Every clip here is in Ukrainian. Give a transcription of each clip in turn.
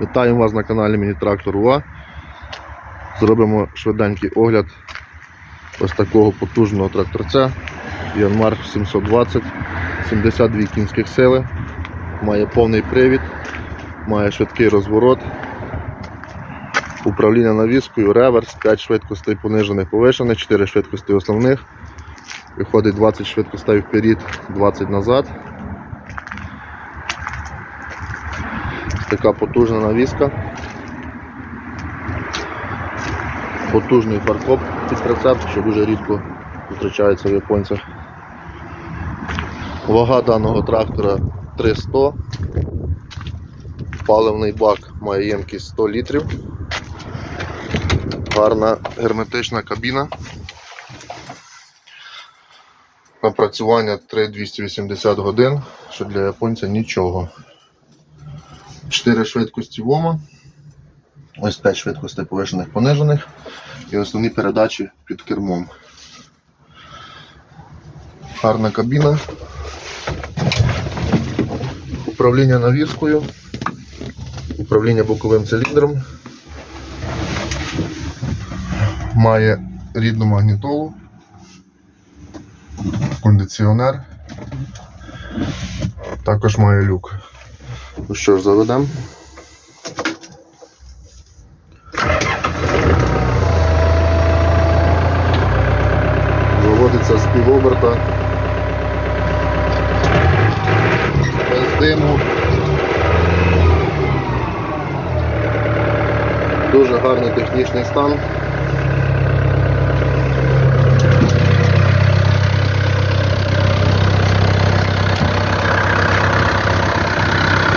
Вітаємо вас на каналі Міні-Трактор УА. Зробимо швиденький огляд ось такого потужного тракторця Янмар 720, 72 кінських сили, має повний привід, має швидкий розворот, управління навіскою, реверс, 5 швидкостей понижених повишених, 4 швидкості основних. Виходить 20 швидкостей вперед, 20 назад. Така потужна навіска. Потужний фаркоп під прицеп, що дуже рідко зустрічається в японцях. Вага даного трактора 300. Паливний бак має ємкість 100 літрів. Гарна герметична кабіна. Напрацювання 3280 годин, що для японця нічого. 4 швидкості ВОМа. Ось 5 швидкостей повишених понижених і основні передачі під кермом. Гарна кабіна. Управління навіскою, управління боковим циліндром. Має рідну магнітолу, кондиціонер. Також має люк. Ну що ж, заведемо. Заводиться з півоберта. Без диму. Дуже гарний технічний стан.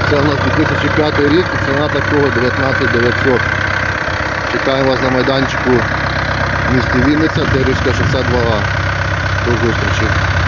Це у нас 2005 рік, і ціна такого 19 900. Чекаємо вас на майданчику в місті Вінниця, Дерівська 62А. До зустрічі.